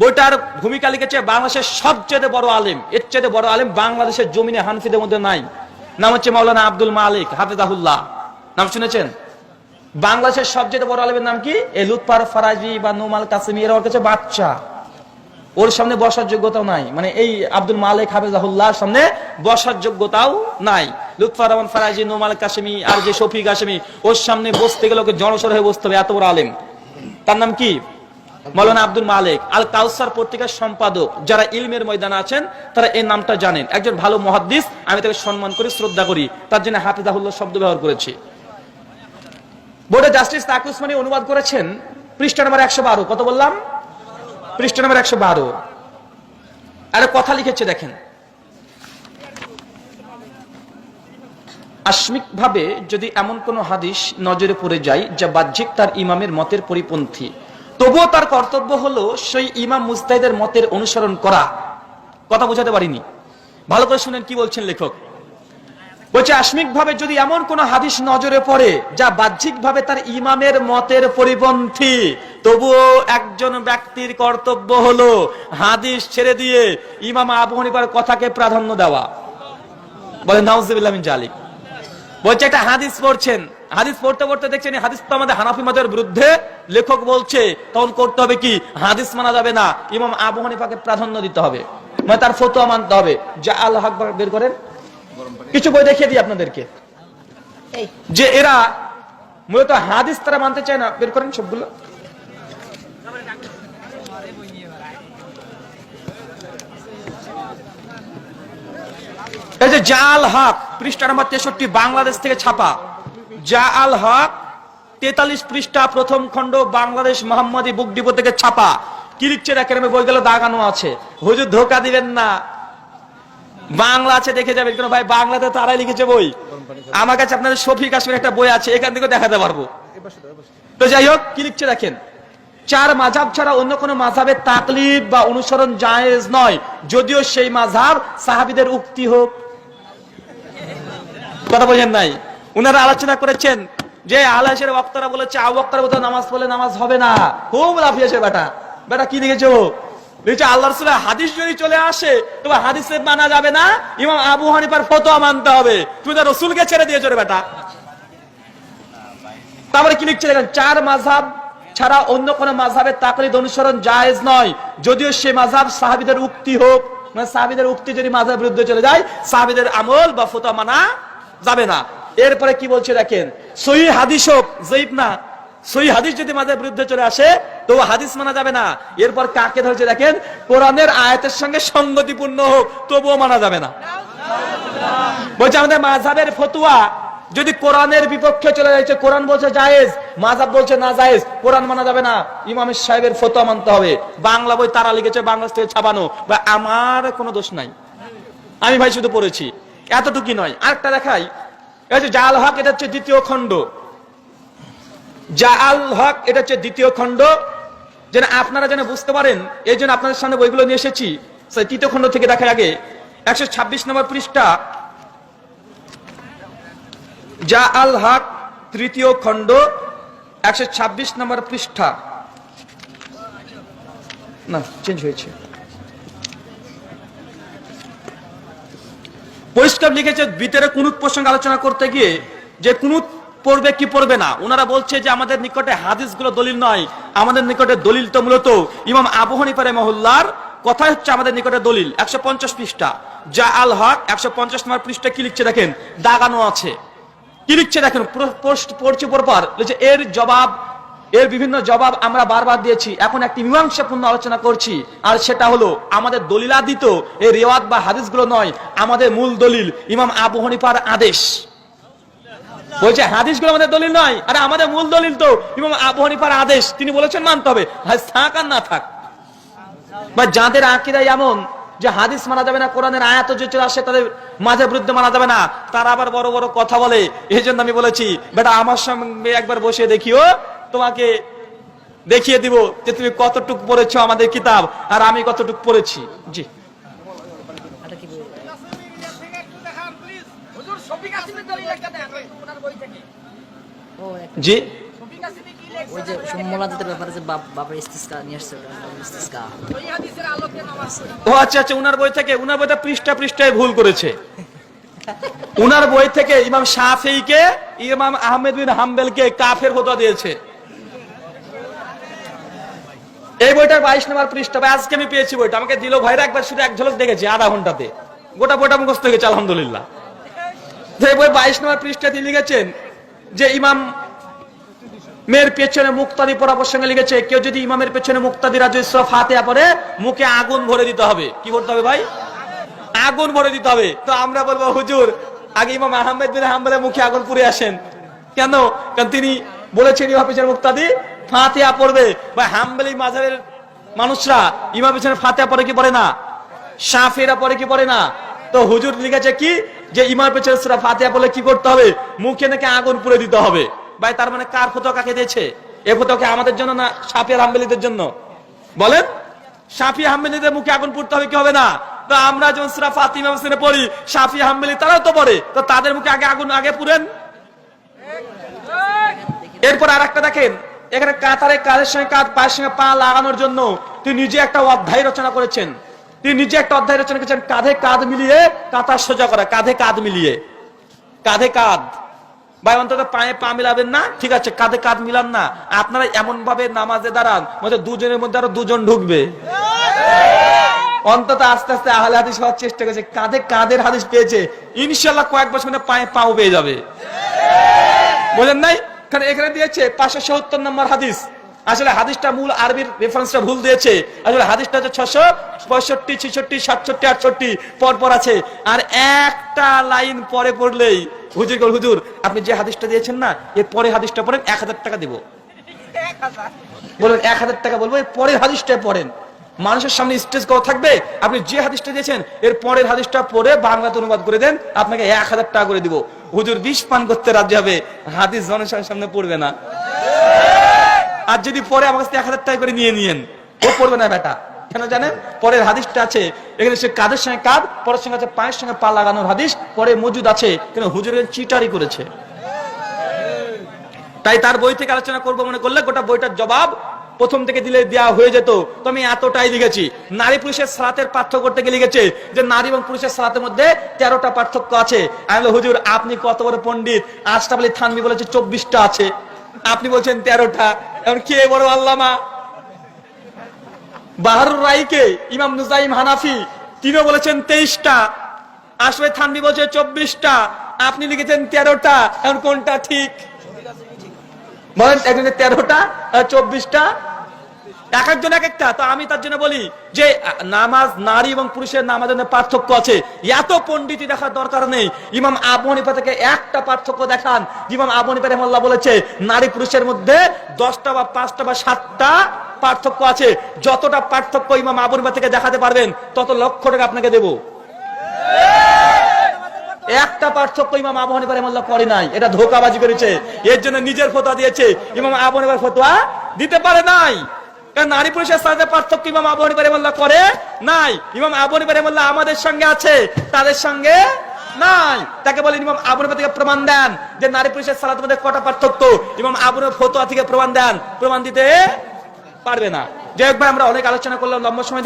বইটার ভূমিকা লিখেছে বাংলাদেশের সবচেয়ে বড় আলেম। এর চেয়ে বড় আলেম বাংলাদেশের জমিনে হানফিদের মধ্যে নাই। নাম হচ্ছে মাওলানা আব্দুল মালিক হাফিজাহুল্লাহ। নাম শুনেছেন? বাংলাদেশের সবচেয়ে বড় আলেমের নাম কি? এ লুৎপার ফারাজি বা নোমাল কাসিমি, এরা ওর কাছে বাচ্চা ওর সামনে বসার যোগ্যতাও নাই। মানে এই আব্দুল মালিক হাফিজাহুল্লাহর সামনে বসার যোগ্যতাও নাই। লুৎফার রহমান ফারাজি, নোমাল কাসিমি আর যে শফিক কাসিমি ওর সামনে বসতে গেলে ওকে জনসর হয়ে বসতে হবে, এত বড় আলেম। তার নাম কি? মৌলানা আব্দুল মালিক আল কাউসার পত্রিকার সম্পাদক যারা ইলমের ময়দানে আছেন, তারা এই নামটা জানেন। একজন ভালো মহাদ্দিস, আমি তাকে সম্মান করি, শ্রদ্ধা করি। তার জন্য হাফিজাহুল্লাহ শব্দ ব্যবহার করেছি। বোর্ডে জাস্টিস অনুবাদ করেছেন নম্বর একশো বারো। কত বললাম? নম্বর একশো বারো। কথা লিখেছে, দেখেন। আশ্মিক ভাবে যদি এমন কোন হাদিস নজরে পড়ে যায়, যা বাহ্যিক তার ইমামের মতের পরিপন্থী তবুও তার কর্তব্য হলো সেই ইমাম মুস্তাহিদের মতের অনুসরণ করা। কথা বোঝাতে পারিনি। ভালো করে শুনেন কি বলছেন লেখক। বলছে আশ্মিক ভাবে যদি এমন কোন হাদিস নজরে পড়ে যা বাহ্যিক ভাবে তার ইমামের মতের পরিপন্থী, তবুও একজন ব্যক্তির কর্তব্য হলো হাদিস ছেড়ে দিয়ে ইমাম আবু হানিফার কথাকে প্রাধান্য দেওয়া। বলে নাউজুবিল্লাহ জালিক। বলছে একটা হাদিস পড়ছেন। হাদিস পড়তে পড়তে দেখছেন হাদিস তো আমাদের হানাফি মতের বিরুদ্ধে লেখক বলছে তখন করতে হবে কি? হাদিস মানা যাবে না। ইমাম আবু হানিফাকে প্রাধান্য দিতে হবে। মানে তার ফতোয়া মানতে হবে। যা আল্লাহ আকবর বের করেন। কিছু বই দেখিয়ে দিই আপনাদেরকে। যে এরা মূলত হাদিস তারা মানতে চায় না। বের করেন সবগুলো। এই যে জাল হক পৃষ্ঠা নম্বর তেষট্টি, বাংলাদেশ থেকে ছাপা। আল হক, তেতাল্লিশ পৃষ্ঠা, প্রথম খণ্ড, বাংলাদেশ মোহাম্মদী বুক ডিপো থেকে ছাপা। কি লিখছে দেখেন, আমি বইগুলো দাগানো আছে। হুজুর, ধোকা দিবেন না। বাংলা আছে, দেখে যাবেন কেন? ভাই, বাংলাতে তারাই লিখেছে বই। আমার কাছে আপনাদের শফি কাশ্মীর একটা বই আছে, এখান থেকে দেখাতে পারব। তো যাই হোক, কি লিখছে দেখেন? চার মাঝাব ছাড়া অন্য কোন মাঝাবের তাকলিদ বা অনুসরণ জায়েজ নয়। যদিও সেই মাঝাব সাহাবিদের উক্তি হোক কথা বলছেন নাই। উনারা আলোচনা করেছেন যে আলাসের বক্তারা বলেছে, আবু বক্তার মতো নামাজ পড়লে নামাজ হবে না। খুব লাফিয়েছে বেটা। বেটা, কি লিখেছো তাকলিদ অনুসরণ জায়েজ নয়। যদিও সে মাঝাব সাহাবিদের উক্তি হোক মানে সাহাবিদের উক্তি যদি মাঝাবের বিরুদ্ধে চলে যায়, সাহাবিদের আমল বা ফতোয়া মানা যাবে না। এরপরে কি বলছে দেখেন, সহি হাদিস জয়ীব না, সহি হাদিস যদি মাঝাবের বিরুদ্ধে চলে আসে তো হাদিস মানা যাবে না। এরপর কাকে ধরেছে দেখেন, কোরআনের আয়াতের সঙ্গে সঙ্গতিপূর্ণ হোক, তবুও মানা যাবে না। বলছে আমাদের মাঝাবের ফতুয়া, যদি কোরআনের বিপক্ষে চলে যাচ্ছে, কোরআন বলছে জায়েজ মাঝাব বলছে না জায়েজ, কোরআন মানা যাবে না। ইমাম সাহেবের ফতোয়া মানতে হবে। বাংলা বই তারা লিখেছে, বাংলাদেশ থেকে ছাপানো। বা আমার কোনো দোষ নাই। আমি ভাই শুধু পড়েছি। এতটুকুই নয়। আরেকটা দেখাই। জাল হক, এটা হচ্ছে দ্বিতীয় খণ্ড। জাল হক, এটা হচ্ছে দ্বিতীয় খণ্ড। যেন আপনারা যেন বুঝতে পারেন, এই জন্য আপনাদের সামনে বইগুলো নিয়ে এসেছি। তৃতীয় খণ্ড থেকে দেখা আগে, একশো ছাব্বিশ নম্বর পৃষ্ঠা। যা আল হক, তৃতীয় খণ্ড, একশো ছাব্বিশ নম্বর পৃষ্ঠা। না চেঞ্জ হয়েছে। পরিষ্কার লিখেছে ভিতরে কুনুত প্রসঙ্গে আলোচনা করতে গিয়ে যে কুনুত পড়বে কি পড়বে না। ওনারা বলছে যে আমাদের নিকটে হাদিসগুলো দলিল নয়, আমাদের নিকটে দলিল তো মূলত ইমাম আবু হানিফা মহল্লার কথাই হচ্ছে আমাদের নিকটে দলিল, একশো পঞ্চাশ পৃষ্ঠা। যা আল হক, একশো পঞ্চাশ নম্বর পৃষ্ঠা কি লিখছে দেখেন? দাগানো আছে। কি লিখছে দেখেন? পুরো- পড়ছে পরপর এর জবাব এর বিভিন্ন জবাব আমরা বারবার দিয়েছি। এখন একটি মীমাংসাপূর্ণ আলোচনা করছি, আর সেটা হলো, আমাদের দলিলাদিত এই রেওয়াত বা হাদিসগুলো নয়, আমাদের মূল দলিল, ইমাম আবু হানিফার আদেশ। বলছে, হাদিসগুলো আমাদের দলিল নয়, আরে আমাদের মূল দলিল তো ইমাম আবু হানিফার আদেশ। তিনি বলেছেন মানতে হবে থাক আর না থাক। বা যাদের আকিদাই এমন, যে হাদিস মানা যাবে না, কোরআনের আয়াত যে চলে আসে, তাদের মাঝে বিরুদ্ধে মানা যাবে না, তারা আবার বড় বড় কথা বলে। এই জন্য আমি বলেছি, বেটা, আমার সঙ্গে একবার বসে দেখিও তোমাকে দেখিয়ে দিব যে তুমি কতটুক পড়েছো আমাদের কিতাব আর আমি কতটুক পড়েছি। জি। জি। ওই যে মোলাদাতের ব্যাপারে যে বাবার ইস্তিস্কা নিয়ে আসছে ইস্তিস্কা। ও আচ্ছা আচ্ছা উনার বই থেকে উনার বইটা পৃষ্ঠা পৃষ্ঠায় ভুল করেছে। উনার বই থেকে ইমাম শাফিকে ইমাম আহমেদ বিন হাম্বেলকে কাফের ফতোয়া দিয়েছে। এই বইটার বাইশ নম্বর পৃষ্ঠা বা আজকে আমি পেয়েছি বইটা। আমাকে দিল ভাইরা, একবার শুধু এক ঝলক দেখেছি, আধা ঘন্টাতে। গোটা বইটা মুখস্থ হয়ে গেছে, আলহামদুলিল্লাহ। যে বই বাইশ নম্বর পৃষ্ঠাতে লিখেছেন যে, ইমাম মেয়ের পেছনে মুক্তাদি পড়া প্রসঙ্গে লিখেছে, কেউ যদি ইমামের পেছনে মুক্তাদি রাজু ইসরা হাতে পরে মুখে আগুন ভরে দিতে হবে। কি করতে হবে ভাই? আগুন ভরে দিতে হবে। তো আমরা বলব, হুজুর, আগে ইমাম আহমেদ বিন হাম্বলের মুখে আগুন পুড়ে আসেন। কেন? কারণ তিনি বলেছেন, ইমাম পেছনে মুক্তাদি ফাতেহা পড়বে। বা হাম্বলি মাঝাবের মানুষরা ইমাম পেছনে ফাতেহা পড়ে কি পড়ে না? সাফেরা পড়ে কি পড়ে না? তো হুজুর লিখেছে কি? যে ইমাম পেছনে সুরা ফাতেহা পড়লে কি করতে হবে? মুখে নাকি আগুন পুড়ে দিতে হবে। ভাই, তার মানে কার ফটো কাকে দিয়েছে? এ ফটো আমাদের জন্য না সাফিয়া হাম্বেলিদের জন্য? বলেন। সাফি হাম্বেলিদের মুখে আগুন পুড়তে হবে কি হবে না? তো আমরা যেমন সুরা ফাতিমা হোসেনে পড়ি সাফি হাম্বেলি তারাও তো পড়ে। তো তাদের মুখে আগে আগুন, আগে পুরেন এরপর আর একটা দেখেন। এখানে কাতারে কাদের সঙ্গে কাঁধ পায়ের সঙ্গে পা লাগানোর জন্য তিনি নিজে একটা অধ্যায় রচনা করেছেন। তিনি নিজে একটা অধ্যায় রচনা করেছেন, কাঁধে কাঁধ মিলিয়ে কাতার সোজা করা, কাঁধে কাঁধ মিলিয়ে। কাঁধে কাঁধ। ভাই, অন্তত পায়ে পা মিলাবেন না? ঠিক আছে, কাঁধে কাঁধ মিলান না। আপনারা এমন ভাবে নামাজে দাঁড়ান, মধ্যে দুজনের মধ্যে আরও দুজন ঢুকবে। অন্তত আস্তে আস্তে আহলে হাদিস হওয়ার চেষ্টা করেছে, কাঁধে কাঁধের হাদিস পেয়েছে। ইনশাল্লাহ কয়েক বছর পায়ে পাও পেয়ে যাবে। বলেন নাই? কারণ এখানে দিয়েছে পাঁচশো সত্তর নম্বর হাদিস। আসলে হাদিসটা মূল আরবির রেফারেন্সটা ভুল দিয়েছে। আসলে হাদিসটা হচ্ছে ছশো পঁয়ষট্টি ছিষট্টি সাতষট্টি আটষট্টি পর পর আছে। আর একটা লাইন পরে পড়লেই হুজুর গো, হুজুর আপনি যে হাদিসটা দিয়েছেন না এর পরে হাদিসটা পড়েন এক হাজার টাকা দিব। বলবেন এক হাজার টাকা বলব এর পরের হাদিসটা পড়েন। মানুষের সামনে স্টেজ করা থাকবে। আপনি যে হাদিসটা দিয়েছেন, এর পরের হাদিসটা পড়ে বাংলাতে অনুবাদ করে দেন, আপনাকে এক হাজার টাকা করে দিব। হুজুর বিষ পান করতে রাজি হবে, হাদিস জনসংখ্যার সামনে পড়বে না। আর যদি পরে আমার কাছে এক হাজার টাকা করে নিয়ে নিয়েন, ও পড়বে না বেটা। কেন জানেন? পরের হাদিসটা আছে, এখানে সে কাদের সঙ্গে কাঁধ পরের সঙ্গে আছে পায়ের সঙ্গে পা লাগানোর হাদিস, পরে মজুদ আছে কেন হুজুরের চিটারি করেছে। তাই তার বই থেকে আলোচনা করব মনে করলে গোটা বইটার জবাব প্রথম থেকে দিলে দেওয়া হয়ে যেত, তো আমি এতটাই লিখেছি। নারী পুরুষের সালাতের পার্থক্য করতে গিয়ে লিখেছে যে নারী এবং পুরুষের সালাতের মধ্যে তেরোটা পার্থক্য আছে। আমি হুজুর, আপনি কত বড় পণ্ডিত? আশরাফ থানবি বলেছে চব্বিশটা আছে। আপনি বলছেন তেরোটা। এখন কে বড় আল্লামা? বাহারুর রাইকে ইমাম নুজাইম হানাফি, তিনিও বলেছেন তেইশটা। আসবে থানবি বলছে চব্বিশটা। আপনি লিখেছেন তেরোটা। এখন কোনটা ঠিক? একজনের তেরোটা চব্বিশটা। এক একজন এক একটা। তো আমি তার জন্য বলি যে নামাজ নারী এবং পুরুষের নামাজের পার্থক্য আছে। এত পণ্ডিতি দেখার দরকার নেই। ইমাম আবু থেকে একটা পার্থক্য দেখান। ইমাম আবু হানিফা বলেছে, নারী পুরুষের মধ্যে দশটা বা পাঁচটা বা সাতটা পার্থক্য আছে। যতটা পার্থক্য ইমাম আবু থেকে দেখাতে পারবেন, তত লক্ষ টাকা আপনাকে দেবো। একটা পার্থক্য ইমাম আবু হানিফা রহমাল্লাহ করে নাই। এটা ধোকাবাজি করেছে। এর জন্য নিজের ফতোয়া দিয়েছে। ইমাম আবু হানিফার ফতোয়া দিতে পারে নাই। নারী পুরুষের সাথে পার্থক্য ইমাম আবু হানিফা রহমাল্লাহ করে নাই। ইমাম আবু হানিফা রহমাল্লাহ আমাদের সঙ্গে আছে, তাদের সঙ্গে নাই। তাকে বলেন, ইমাম আবু থেকে প্রমাণ দেন যে নারী পুরুষের সালাতের মধ্যে কটা পার্থক্য? ইমাম আবু হানিফার ফতোয়া থেকে প্রমাণ দেন। প্রমাণ দিতে পারবে না। হোক ভাই, আমরা অনেক আলোচনা করলাম, লম্বা সময়